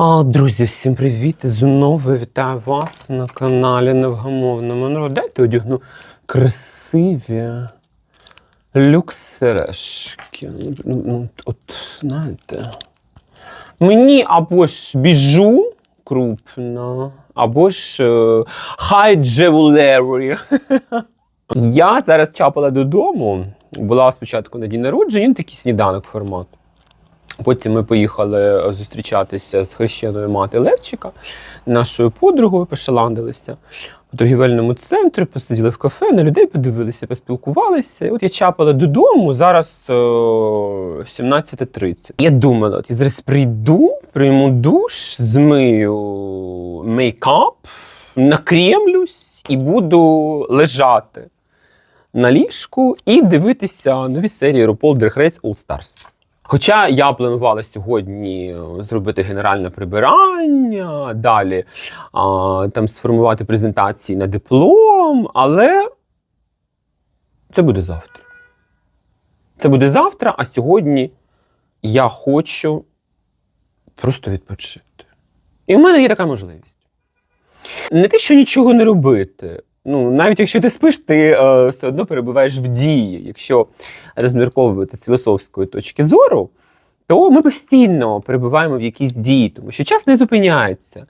А, друзі, всім привіт! Знову вітаю вас на каналі Невгамовному. Ну, дайте одягну красиві люксережки. Ну, ну, от, знаєте. Мені або ж біжу крупно, або ж е, high jewelry. Я зараз чапала додому. Була спочатку на день народження, ну, такий сніданок формат. Потім ми поїхали зустрічатися з хрещеною мати Левчика, нашою подругою, пошаландилися у торгівельному центрі, посиділи в кафе, на людей подивилися, поспілкувалися. От я чапала додому, зараз е, 17.30. Я думала, от я зараз прийду, прийму душ, змию мейкап, накремлюсь і буду лежати на ліжку і дивитися нові серії RuPaul Drag All Stars. Хоча я планувала сьогодні е, зробити генеральне прибирання, далі а, там сформувати презентації на диплом, але це буде завтра. Це буде завтра, а сьогодні я хочу просто відпочити. І в мене є така можливість. Не те, що нічого не робити. Ну, навіть якщо ти спиш, ти е, все одно перебуваєш в дії. Якщо розмірковувати з філософської точки зору, то ми постійно перебуваємо в якійсь дії, тому що час не зупиняється.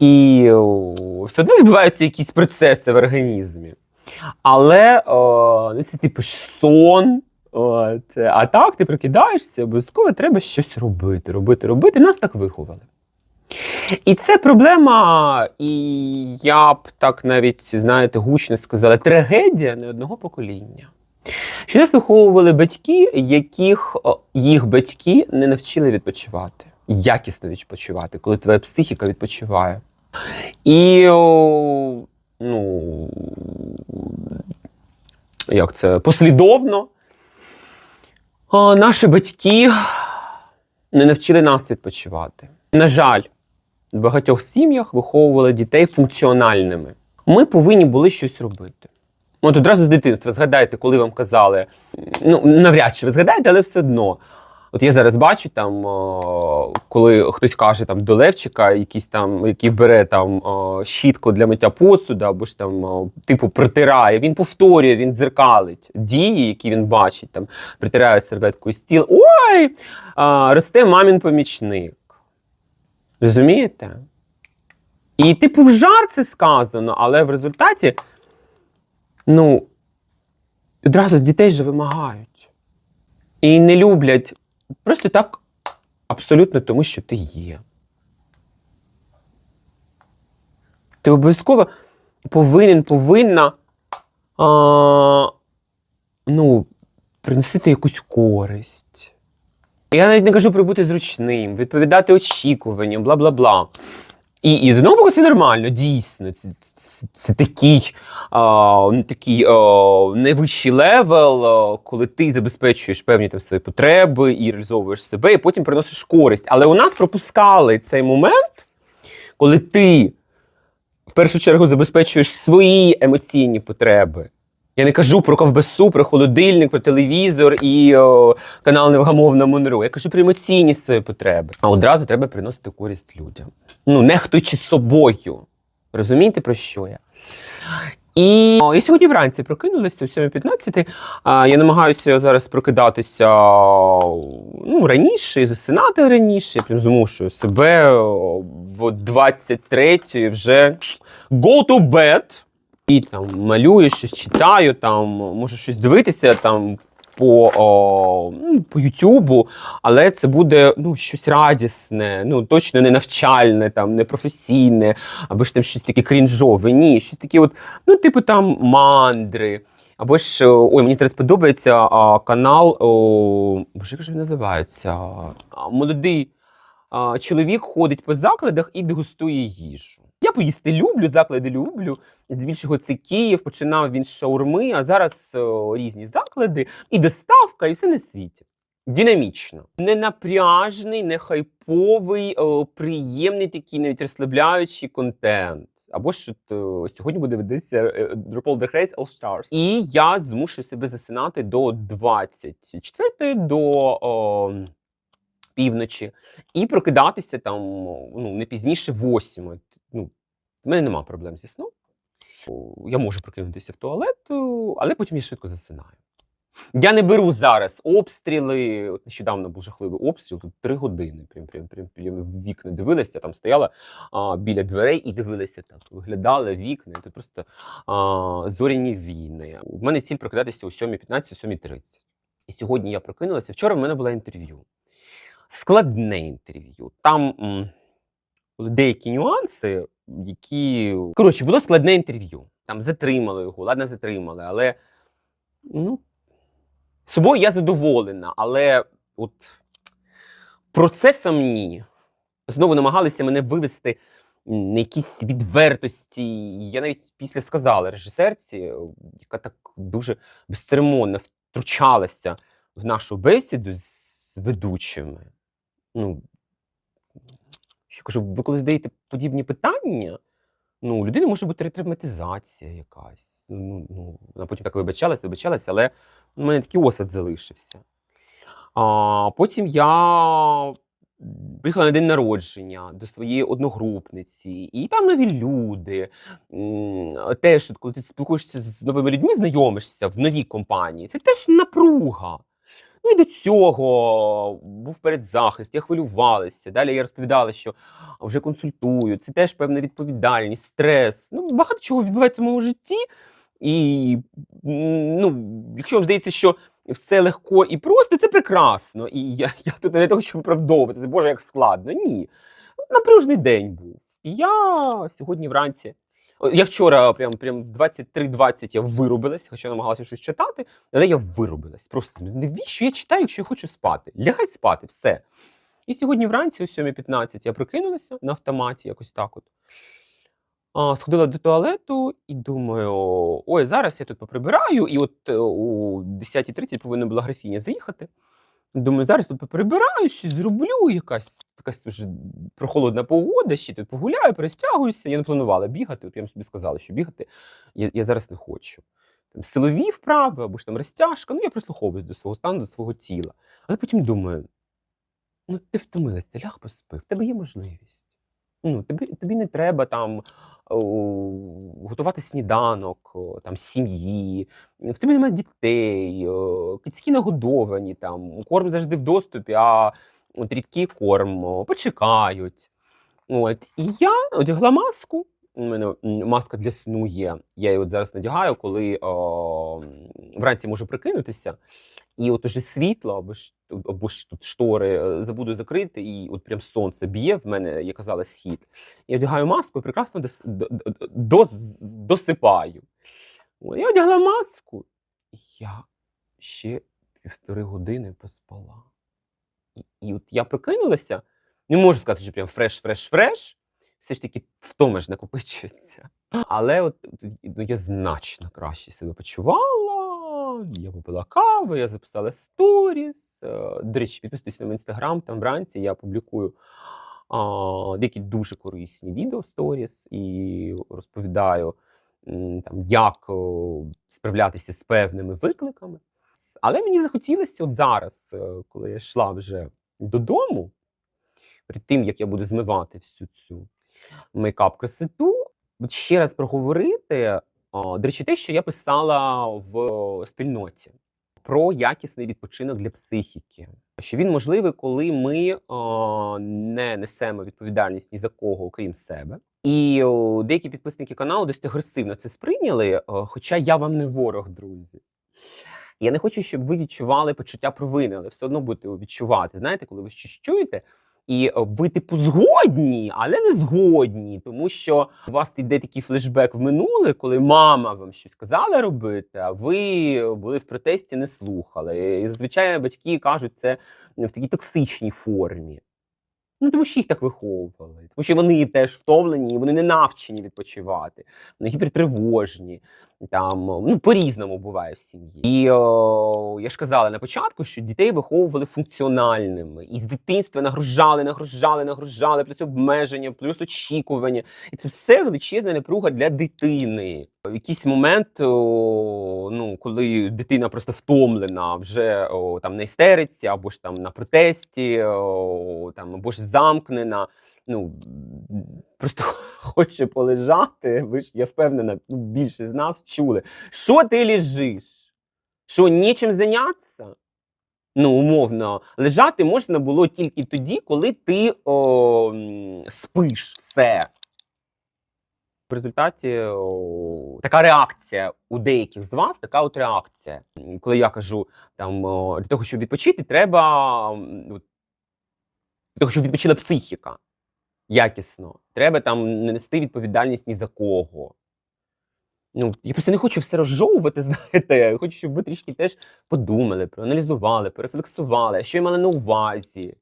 І о, все одно відбуваються якісь процеси в організмі. Але о, ну, це типу сон. От. А так ти прокидаєшся, обов'язково треба щось робити, робити, робити. Нас так виховали. І це проблема, і я б так навіть, знаєте, гучно сказала, трагедія не одного покоління. Що нас виховували батьки, яких їх батьки не навчили відпочивати, якісно відпочивати, коли твоя психіка відпочиває. І ну, як це послідовно наші батьки не навчили нас відпочивати. На жаль, в багатьох сім'ях виховували дітей функціональними. Ми повинні були щось робити. От одразу з дитинства згадайте, коли вам казали, ну навряд чи ви згадаєте, але все одно. От я зараз бачу, там, коли хтось каже там, до Левчика, якийсь там, який бере там о, щітку для миття посуду, або ж там, типу, протирає, він повторює, він дзеркалить дії, які він бачить, там, притирає серветкою стіл. Ой! Росте мамін помічник. Розумієте? І, типу, в жар це сказано, але в результаті, ну, одразу з дітей же вимагають. І не люблять просто так абсолютно тому, що ти є. Ти обов'язково повинен, повинна а, ну, приносити якусь користь. Я навіть не кажу про бути зручним, відповідати очікуванням, бла бла бла. І, і з одного боку це нормально, дійсно. Це, це, це такий, а, такий а, найвищий левел, а, коли ти забезпечуєш певні там свої потреби і реалізовуєш себе, і потім приносиш користь. Але у нас пропускали цей момент, коли ти в першу чергу забезпечуєш свої емоційні потреби. Я не кажу про ковбасу, про холодильник, про телевізор і о, канал Невгамовна Монро. Я кажу про емоційні свої потреби. А одразу треба приносити користь людям. Ну, нехтуючи собою. Розумієте, про що я? І о, я сьогодні вранці прокинулася о 7.15. А, я намагаюся зараз прокидатися ну, раніше і засинати раніше. Я прям змушую себе в 23-ї вже go to bed. І там малюю, щось читаю, там можу щось дивитися там по, о, ну, по Ютубу, але це буде ну, щось радісне, ну точно не навчальне, там, не професійне, або ж там щось таке крінжове. Ні, щось таке, от, ну, типу там мандри. Або ж, ой, мені зараз подобається а, канал, о, як же він називається? Молодий а, чоловік ходить по закладах і дегустує їжу. Я поїсти люблю, заклади люблю. Здебільшого це Київ, починав він з шаурми, а зараз о, різні заклади, і доставка, і все на світі. Динамічно. Не напряжний, не хайповий, о, приємний такий, навіть розслабляючий контент. Або ж от, о, сьогодні буде ведеться е, RuPaul Drag Race All Stars. І я змушую себе засинати до 24 до о, півночі, і прокидатися там ну, не пізніше восьми. Ну, в мене нема проблем зі сном. Я можу прокинутися в туалет, але потім я швидко засинаю. Я не беру зараз обстріли. Нещодавно був жахливий обстріл, тут три години. Прям, прям, прям, прям вікна дивилися, там стояла а, біля дверей і дивилися так. Виглядали вікна. Тут просто а, зоряні війни. У мене ціль прокидатися о 7.15, 7.30. І сьогодні я прокинулася. Вчора в мене було інтерв'ю. Складне інтерв'ю. Там м, деякі нюанси, які. Коротше, було складне інтерв'ю. Там затримали його, ладно, затримали, але ну, собою я задоволена, але от процесом ні. Знову намагалися мене вивести на якісь відвертості. Я навіть після сказала режисерці, яка так дуже безцеремонно втручалася в нашу бесіду з ведучими. Ну, що кажу, ви коли задаєте подібні питання, ну, у людини може бути ретравматизація якась. Ну, ну, вона потім так вибачалася, вибачалася, але у мене такий осад залишився. А, потім я приїхала на день народження до своєї одногрупниці, і там нові люди. Теж, коли ти спілкуєшся з новими людьми, знайомишся в новій компанії, це теж напруга. Ну і до цього був передзахист, я хвилювалася. Далі я розповідала, що вже консультую. Це теж певна відповідальність, стрес. Ну, багато чого відбувається в моєму житті. І ну, якщо вам здається, що все легко і просто, це прекрасно. І я, я тут не для того, щоб виправдовувати, Боже, як складно. Ні. Напружний день був. І я сьогодні вранці. Я вчора прям, прям 23.20 я вирубилась, хоча намагалася щось читати, але я вирубилась. Просто навіщо я читаю, якщо я хочу спати? Лягай спати, все. І сьогодні вранці, о 7.15, я прокинулася на автоматі, якось так от. А, сходила до туалету і думаю: ой, зараз я тут поприбираю, і от е, о 10.30 повинна була графіня заїхати. Думаю, зараз тут поприбираю, зроблю, якась така вже прохолодна погода, ще тут погуляю, перестягуюся. Я не планувала бігати, от я собі сказала, що бігати я, я зараз не хочу. Там силові вправи або ж там розтяжка, ну я прислуховуюсь до свого стану, до свого тіла. Але потім думаю: ну ти втомилася, ляг поспи, в тебе є можливість. Ну, тобі, тобі не треба там готувати сніданок, там сім'ї, в тебе немає дітей, кицькі нагодовані, там корм завжди в доступі, а от рідкий корм почекають. От. І я одягла маску. У мене маска для сну є. Я її от зараз надягаю, коли о, вранці можу прикинутися. І от уже світло, або ж, або ж тут штори е, забуду закрити, і от прям сонце б'є в мене, я казала, схід. Я одягаю маску і прекрасно дос, до- до- дос, досипаю. Я одягла маску, і я ще півтори години поспала. І, і от я прокинулася, не можу сказати, що прям фреш, фреш, фреш. Все ж таки втома ж накопичується. Але от ну, я значно краще себе почувала. Я попила каву, я записала сторіс. Е, До речі, підписуйтесь на мій інстаграм, там вранці я публікую а, деякі дуже корисні відео сторіс і розповідаю, там, як справлятися з певними викликами. Але мені захотілося от зараз, е, коли я йшла вже додому, перед тим як я буду змивати всю цю мейкап красоту, от ще раз проговорити. До речі, те, що я писала в спільноті про якісний відпочинок для психіки. Що він можливий, коли ми не несемо відповідальність ні за кого, окрім себе. І деякі підписники каналу досить агресивно це сприйняли. Хоча я вам не ворог, друзі. Я не хочу, щоб ви відчували почуття провини, але все одно будете відчувати. Знаєте, коли ви щось чуєте, і е, ви, типу, згодні, але не згодні, тому що у вас йде такий флешбек в минуле, коли мама вам щось казала робити, а ви були в протесті, не слухали. І зазвичай батьки кажуть це в такій токсичній формі. Ну, тому що їх так виховували, тому що вони теж втомлені, вони не навчені відпочивати, вони гіпертривожні. Там ну по-різному буває в сім'ї. І о, я ж казала на початку, що дітей виховували функціональними, і з дитинства нагружали, нагружали, нагружали, плюс обмеження, плюс очікування. І це все величезна напруга для дитини. В якийсь момент, о, ну коли дитина просто втомлена, вже о, там на істериці, або ж там на протесті, о, там або ж замкнена. Ну просто хоче полежати. Ви ж я впевнена, ну, більшість з нас чули. Що ти лежиш? Що нічим зайнятися? Ну, умовно, лежати можна було тільки тоді, коли ти о, спиш все. В результаті о, така реакція у деяких з вас, така от реакція. Коли я кажу, там о, для того, щоб відпочити, треба от, для того, щоб відпочила психіка якісно. Треба там не нести відповідальність ні за кого. Ну, я просто не хочу все розжовувати, знаєте. Я хочу, щоб ви трішки теж подумали, проаналізували, перефлексували, що я мали на увазі.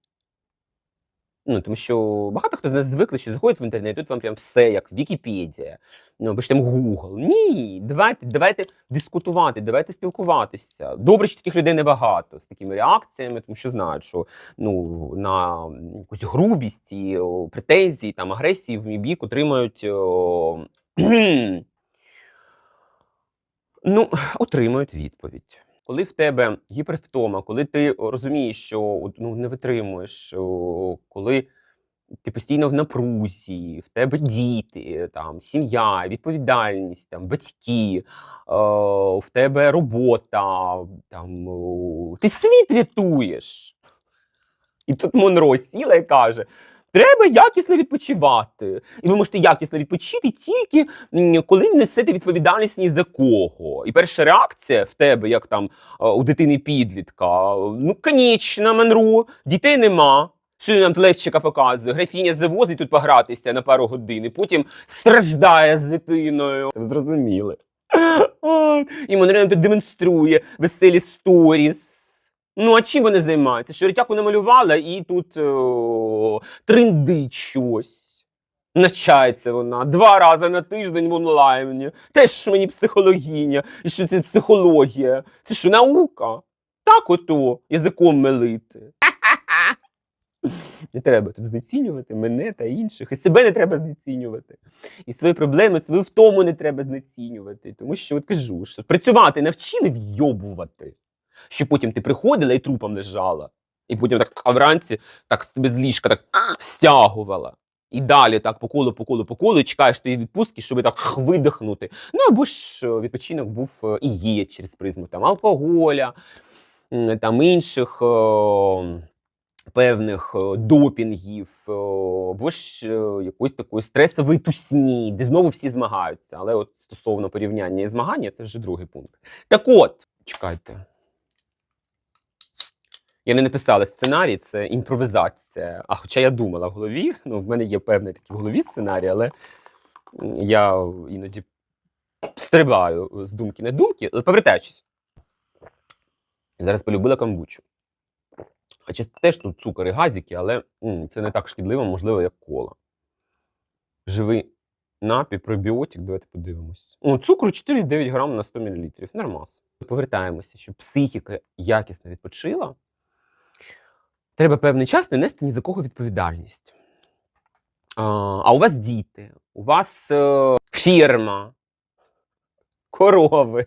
Ну, тому що багато хто з нас звикли, що заходить в інтернет, тут вам прям все, як Вікіпедія, ну, або ж там Google. Ні, давайте, давайте дискутувати, давайте спілкуватися. Добре, що таких людей небагато з такими реакціями, тому що знають, що ну, на якусь грубість і претензії, там, агресії в мій бік отримають. О, ну, отримають відповідь. Коли в тебе гіпервтома, коли ти розумієш, що ну, не витримуєш, коли ти постійно в напрузі, в тебе діти, там, сім'я, відповідальність, там, батьки, о, в тебе робота, там, ти світ рятуєш. І тут Монро сіла і каже: треба якісно відпочивати. І ви можете якісно відпочити тільки коли не несете відповідальність ні за кого. І перша реакція в тебе, як там у дитини підлітка, ну, конечно, Монро, дітей нема. Що нам Левчика показує? Графіня завозить тут погратися на пару годин, і потім страждає з дитиною. Це ви зрозуміли. І Монро нам тут демонструє веселі сторіс. Ну, а чим вони займаються? Що ретяку намалювала і тут о, триндить щось. Навчається вона два рази на тиждень в онлайні. Теж мені психологиня. І що це психологія? Це що наука? Так ото язиком мелити. Не треба тут знецінювати мене та інших. І себе не треба знецінювати. І свої проблеми, свою втому не треба знецінювати. Тому що от кажу, що працювати навчили вйобувати. Що потім ти приходила і трупом лежала. І потім так а вранці так себе з ліжка так стягувала. І далі так по колу, по колу, по колу, і чекаєш тієї відпустки, щоб так видихнути. Ну або ж е, відпочинок був е, і є через призму там алкоголя, там інших е, певних допінгів, або ж е, якоїсь такої стресової тусні, де знову всі змагаються. Але от стосовно порівняння і змагання, це вже другий пункт. Так от, чекайте. Я не написала сценарій, це імпровізація. А хоча я думала в голові, ну, в мене є певний такий в голові сценарій, але я іноді стрибаю з думки на думки, але повертаючись. Зараз полюбила камбучу. Хоча теж тут цукор і газики, але м, це не так шкідливо, можливо, як кола. Живий напій, пробіотик, давайте подивимось. О, цукру 4,9 грам на 100 мл. Нормас. Повертаємося, щоб психіка якісно відпочила. Треба певний час не нести ні за кого відповідальність. А, у вас діти, у вас е, фірма, корови.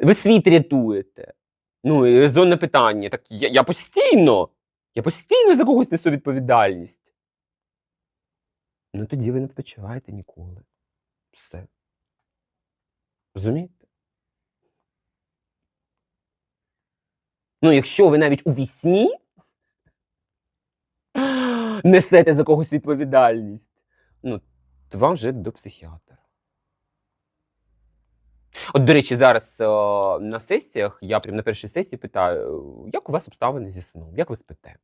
Ви світ рятуєте. Ну, і резонне питання. Так я, я постійно, я постійно за когось несу відповідальність. Ну тоді ви не відпочиваєте ніколи. Все. Розумієте? Ну, якщо ви навіть у вісні несете за когось відповідальність, ну, то вам вже до психіатра. От, до речі, зараз е, на сесіях, я прям на першій сесії питаю, як у вас обставини зі сном? Як ви спите?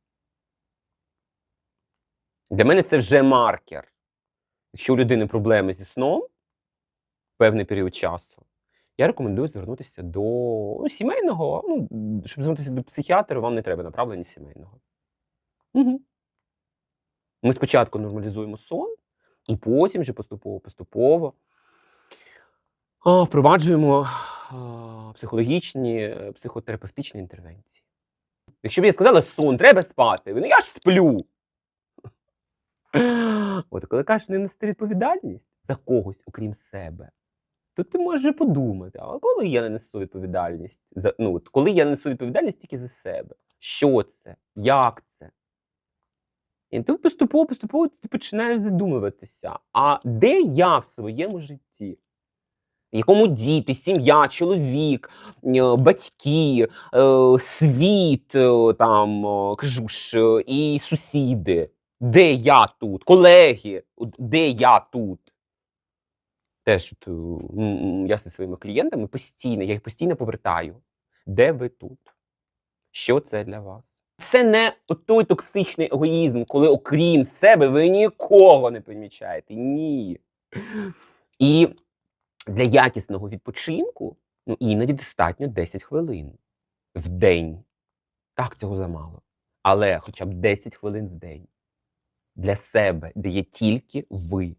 Для мене це вже маркер. Якщо у людини проблеми зі сном певний період часу, я рекомендую звернутися до ну, сімейного. Ну, щоб звернутися до психіатра, вам не треба направлення сімейного. Угу. Ми спочатку нормалізуємо сон, і потім вже поступово-поступово впроваджуємо психологічні, психотерапевтичні інтервенції. Якщо б я сказала, сон, треба спати, ну я ж сплю. От коли кажеш не нести відповідальність за когось, окрім себе, то ти можеш подумати, а коли я не несу відповідальність? За, ну, от, коли я несу відповідальність тільки за себе? Що це? Як це? І ти поступово, поступово ти починаєш задумуватися, а де я в своєму житті? Якому діти, сім'я, чоловік, е, батьки, е, світ, е, там, кажу ж, і сусіди. Де я тут? Колеги, де я тут? Теж я зі своїми клієнтами постійно, я їх постійно повертаю. Де ви тут? Що це для вас? Це не той токсичний егоїзм, коли окрім себе ви нікого не помічаєте. Ні. І для якісного відпочинку ну, іноді достатньо 10 хвилин в день. Так, цього замало. Але хоча б 10 хвилин в день для себе, де є тільки ви,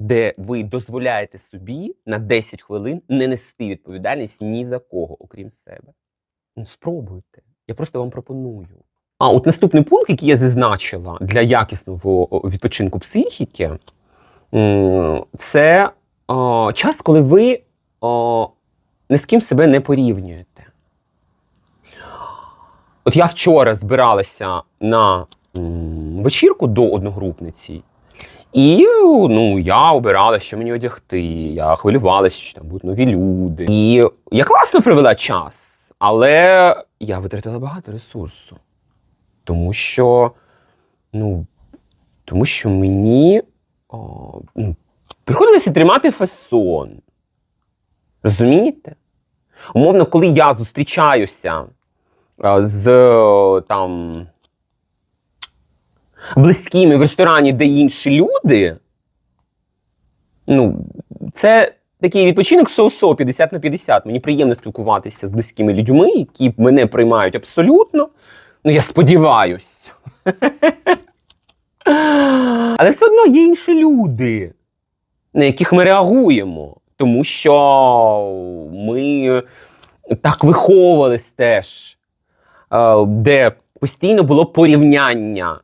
де ви дозволяєте собі на 10 хвилин не нести відповідальність ні за кого, окрім себе. Ну, спробуйте. Я просто вам пропоную. А от наступний пункт, який я зазначила для якісного відпочинку психіки, це о, час, коли ви о, ні з ким себе не порівнюєте. От я вчора збиралася на вечірку до одногрупниці, і ну, я обирала, що мені одягти. Я хвилювалася, що там будуть нові люди. І я класно провела час, але я витратила багато ресурсу. Тому що, ну, тому що мені о, ну, приходилося тримати фасон. Розумієте? Умовно, коли я зустрічаюся а, з там близькими в ресторані, де інші люди, ну, це такий відпочинок соусо 50 на 50. Мені приємно спілкуватися з близькими людьми, які мене приймають абсолютно. Ну, я сподіваюсь. Але все одно є інші люди, на яких ми реагуємо. Тому що ми так виховувались теж, е, де постійно було порівняння.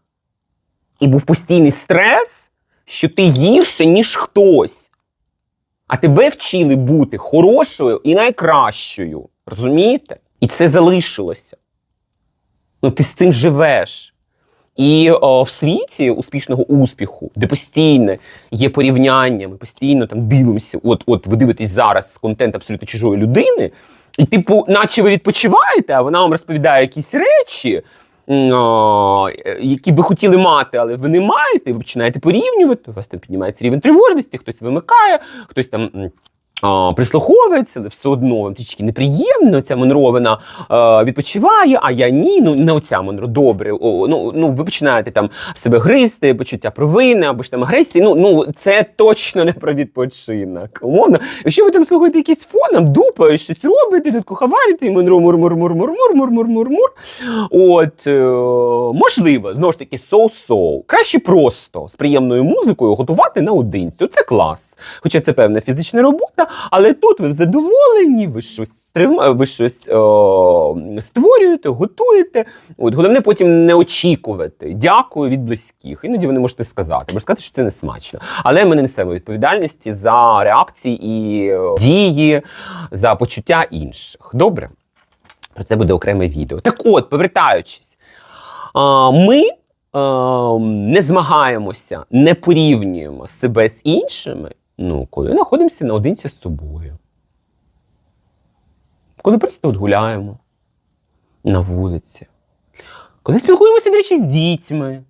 І був постійний стрес, що ти гірше, ніж хтось. А тебе вчили бути хорошою і найкращою. Розумієте? І це залишилося. Ну, ти з цим живеш. І о, в світі успішного успіху, де постійно є порівняння, ми постійно там дивимося. От, от ви дивитесь зараз контент абсолютно чужої людини, і, типу, наче ви відпочиваєте, а вона вам розповідає якісь речі, які ви хотіли мати, але ви не маєте, ви починаєте порівнювати, у вас там піднімається рівень тривожності, хтось вимикає, хтось там. А, прислуховується, все одно трішки неприємно. Ця Монро вона е, відпочиває, а я ні. Ну не оця Монро, добре. О, ну, ну ви починаєте там себе гризти, почуття провини або ж там агресії. Ну, ну це точно не про відпочинок. Умовно, якщо ви там слухаєте якийсь фоном, дупа, щось робите, тут куховарите, і Монро мур мур мур мур мур мур мур мур мур От е, можливо, знову ж таки, соу-соу. Краще просто з приємною музикою готувати наодинці. Це клас. Хоча це певна фізична робота, але тут ви задоволені, ви щось ви щось о, створюєте, готуєте. От головне потім не очікувати. Дякую від близьких. Іноді ви не можете сказати, можете сказати, що це не смачно. Але ми не несемо відповідальності за реакції і дії, за почуття інших. Добре? Про це буде окреме відео. Так от, повертаючись, ми а, не змагаємося, не порівнюємо себе з іншими, ну, коли знаходимося наодинці з собою. Коли просто от гуляємо на вулиці. Коли спілкуємося, до речі, з дітьми,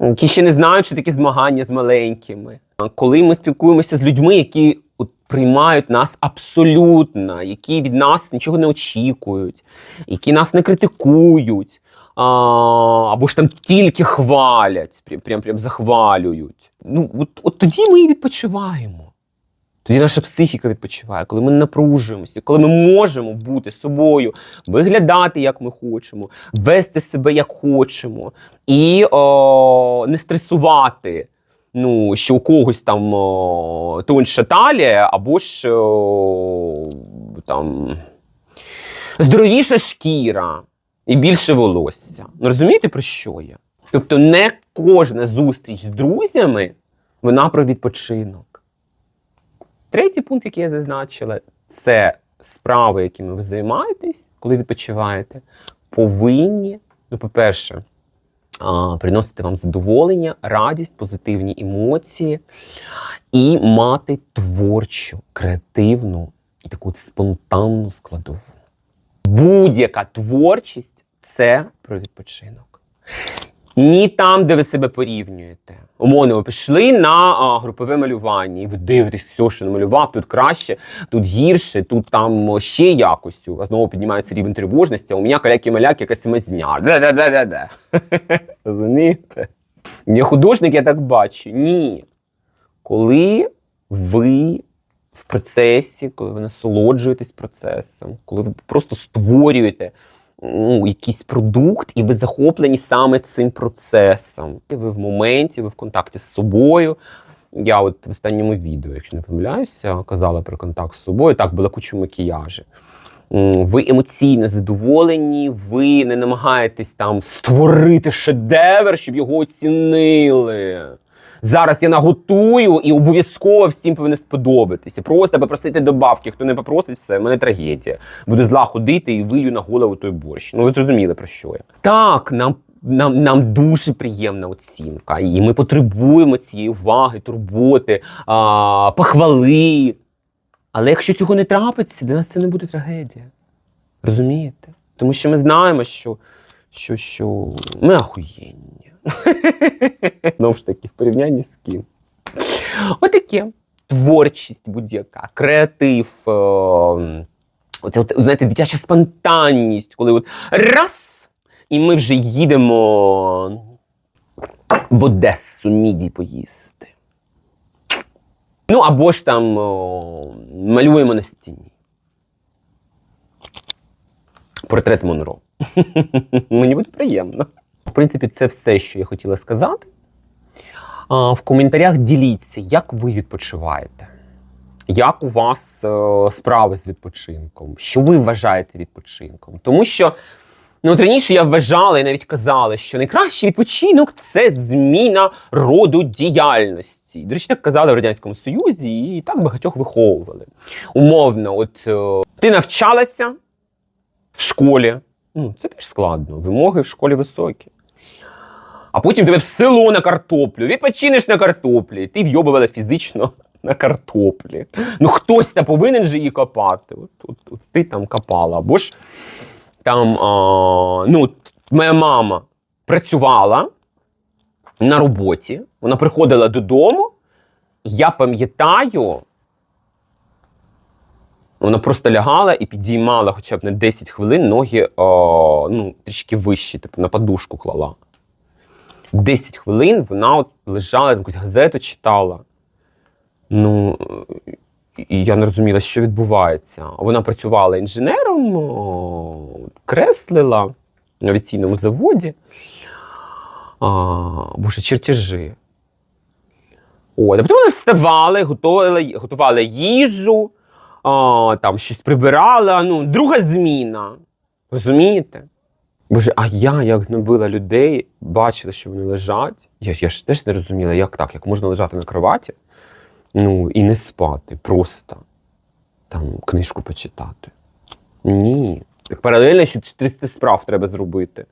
які ще не знають, що таке змагання з маленькими. Коли ми спілкуємося з людьми, які от, приймають нас абсолютно, які від нас нічого не очікують, які нас не критикують, а, або ж там тільки хвалять, прям, прям, прям захвалюють. Ну, от, от тоді ми і відпочиваємо. Тоді наша психіка відпочиває, коли ми напружуємося, коли ми можемо бути собою, виглядати як ми хочемо, вести себе як хочемо, і о, не стресувати ну, що у когось там о, тонша талія, або ж о, там здоровіша шкіра і більше волосся. Ну, розумієте, про що я? Тобто, не кожна зустріч з друзями вона про відпочинок. Третій пункт, який я зазначила, це справи, якими ви займаєтесь, коли відпочиваєте, повинні, ну, по-перше, приносити вам задоволення, радість, позитивні емоції і мати творчу, креативну і таку спонтанну складову. Будь-яка творчість це про відпочинок. Ні там, де ви себе порівнюєте. Умовно, ви пішли на а, групове малювання, і ви дивитесь, все, що намалював, тут краще, тут гірше, тут там ще якось. Вас знову піднімається рівень тривожності, а у мене каляки-маляки якась мазня. Да-да-да-да-да. Розумієте? Я художник, я так бачу. Ні. Коли ви в процесі, коли ви насолоджуєтесь процесом, коли ви просто створюєте ну, якийсь продукт, і ви захоплені саме цим процесом. І Ви в моменті, ви в контакті з собою. Я от в останньому відео, якщо не помиляюся, казала про контакт з собою. Так, була куча макіяжі. Ви емоційно задоволені, ви не намагаєтесь там створити шедевр, щоб його оцінили. Зараз я наготую і обов'язково всім повинно сподобатися. Просто попросити добавки. Хто не попросить, все, в мене трагедія. Буде зла ходити і вилью на голову той борщ. Ну ви зрозуміли про що я. Так, нам. Нам, нам дуже приємна оцінка, і ми потребуємо цієї уваги, турботи, а, похвали. Але якщо цього не трапиться, для нас це не буде трагедія. Розумієте? Тому що ми знаємо, що, що, що ми ахуєнні. Знову ж таки, в порівнянні з ким. Отаке. Творчість будь-яка, креатив. е, Оце, знаєте, дитяча спонтанність, коли от раз, і ми вже їдемо в Одесу міді поїсти. Ну, або ж там малюємо на стіні. Портрет Монро. Мені буде приємно. Принципі, це все, що я хотіла сказати. А, в коментарях діліться, як ви відпочиваєте. Як у вас е, справи з відпочинком? Що ви вважаєте відпочинком? Тому що ну, от раніше я вважала і навіть казала, що найкращий відпочинок це зміна роду діяльності. До речі, так казали в Радянському Союзі і так багатьох виховували. Умовно, от е, ти навчалася в школі. Ну, це теж складно. Вимоги в школі високі. А потім тебе в село на картоплю. Відпочинеш на картоплі. Ти вйобувала фізично на картоплі. Ну хтось повинен же її копати. От, от, от ти там копала. Або ж там, а, ну, моя мама працювала на роботі, вона приходила додому. Я пам'ятаю, вона просто лягала і підіймала хоча б на 10 хвилин ноги о, ну, трішки вищі, типу на подушку клала. 10 хвилин вона от лежала, якусь газету читала. Ну, і я не розуміла, що відбувається. Вона працювала інженером, креслила на авіаційному заводі. А, боже, чертежі. От, а потім вони вставали, готували, готували їжу, а, там щось прибирала. Ну, друга зміна. Розумієте? Боже, а я, як гнобила людей, бачила, що вони лежать. Я, я ж теж не розуміла, як так, як можна лежати на кроваті, ну, і не спати, просто там книжку почитати. Ні. Так паралельно ще 300 справ треба зробити.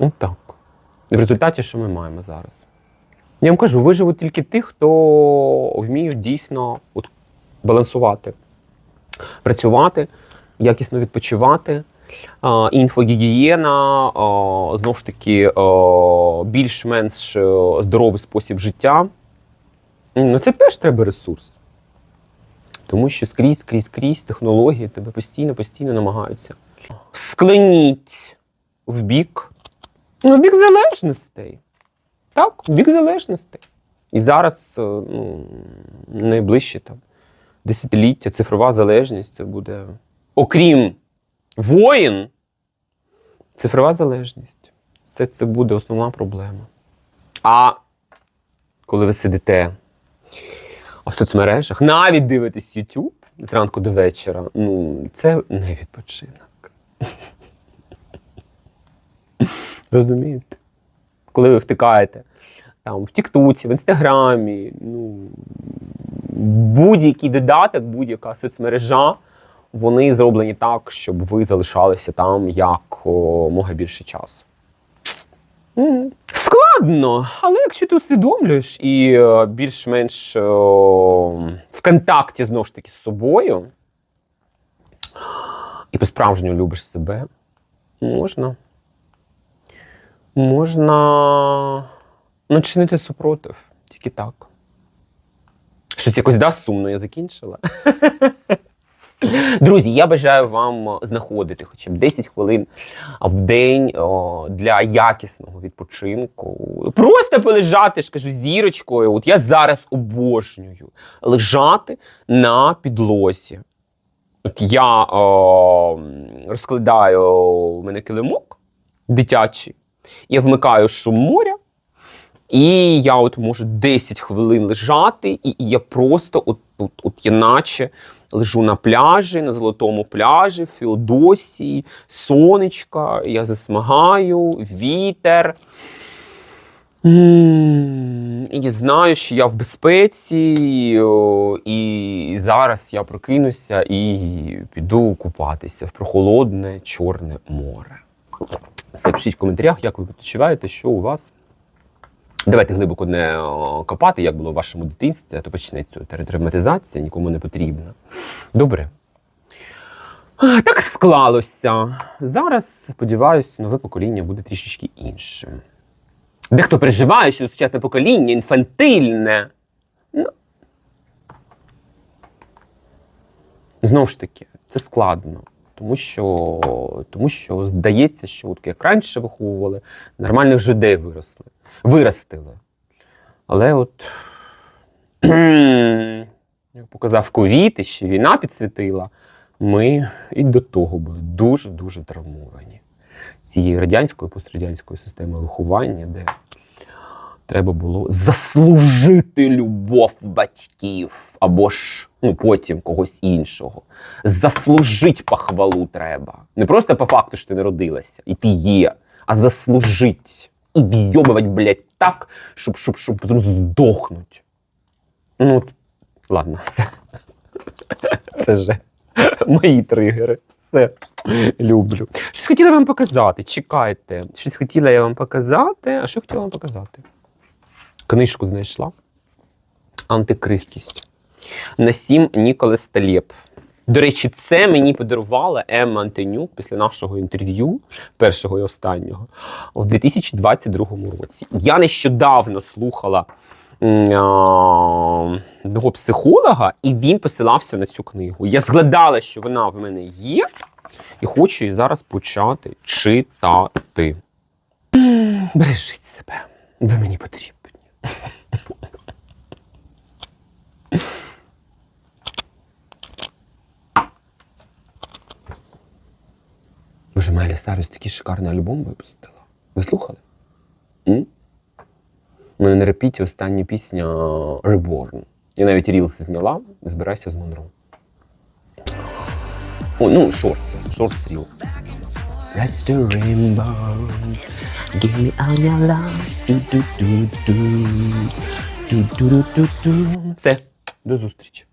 От так. В результаті, що ми маємо зараз? Я вам кажу, виживуть тільки ті, хто вміють дійсно от, балансувати, працювати, якісно відпочивати. Інфогігієна, знову ж таки, більш-менш е, здоровий спосіб життя. Ну, це теж треба ресурс. Тому що скрізь, скрізь, скрізь технології тебе постійно, постійно намагаються. Скленіть в бік. Ну, в бік залежностей. Так, в бік залежностей. І зараз, е, ну, найближче там десятиліття, цифрова залежність це буде. Окрім воїн, цифрова залежність. Це, це буде основна проблема. А коли ви сидите в соцмережах, навіть дивитесь YouTube зранку до вечора, ну, це не відпочинок. Розумієте? Коли ви втикаєте там, в Тіктоці, в Інстаграмі, ну, будь-який додаток, будь-яка соцмережа, вони зроблені так, щоб ви залишалися там як о, мога більше часу. Складно, але якщо ти усвідомлюєш і е, більш-менш в контакті знову ж таки з собою, і по-справжньому любиш себе, можна. Можна ну, чинити супротив. Тільки так. Щось якось да, сумно я закінчила. Друзі, я бажаю вам знаходити хоча б 10 хвилин в день о, для якісного відпочинку. Просто полежати, ж кажу, зірочкою. От я зараз обожнюю лежати на підлозі. От я о, розкладаю у мене килимок дитячий, я вмикаю шум моря. І я от можу 10 хвилин лежати, і, і я просто, от, от, от я лежу на пляжі, на золотому пляжі, в Феодосії, сонечка, я засмагаю, вітер. І я знаю, що я в безпеці, і зараз я прокинуся і піду купатися в прохолодне Чорне море. Все пишіть в коментарях, як ви відчуваєте, що у вас. Давайте глибоко не копати, як було в вашому дитинстві, то почнеться теретравматизація, нікому не потрібна. Добре. Так склалося. Зараз, сподіваюся, нове покоління буде трішечки іншим. Дехто переживає, що сучасне покоління інфантильне. Ну. Знову ж таки, це складно. Тому що, тому що здається, що от як раніше виховували, нормальних людей виросли, виростили. Але от, як показав ковід, і ще війна підсвітила, ми і до того були дуже-дуже травмовані цією радянською пострадянською системою виховання, де треба було заслужити любов батьків або ж ну, потім когось іншого. Заслужить похвалу треба. Не просто по факту, що ти народилася, і ти є, а заслужить. І вйобувати, блядь, так, щоб, щоб, щоб потім здохнуть. Ну, от, ладно, все. Це же мої тригери. Все люблю. Щось хотіла вам показати. Чекайте. Щось хотіла я вам показати. А що хотіла вам показати? Книжку знайшла. Антикрихкість. Насім Ніколес Талєб. До речі, це мені подарувала Емма Антонюк після нашого інтерв'ю, першого і останнього, у 2022 році. Я нещодавно слухала одного психолога, і він посилався на цю книгу. Я згадала, що вона в мене є, і хочу її зараз почати читати. Бережіть себе, ви мені потрібні. Боже, Майлі Сайрус такий шикарний альбом випустила. Ви слухали? М? У мене на репіті остання пісня Reborn. Я навіть рілси зняла, збирайся з Монро. О, ну, шорт. Шорт з ріл. Let's do rainbow. Give me all your love. Do, do, do, do. Do, do, do, do, do. Все, до зустрічі.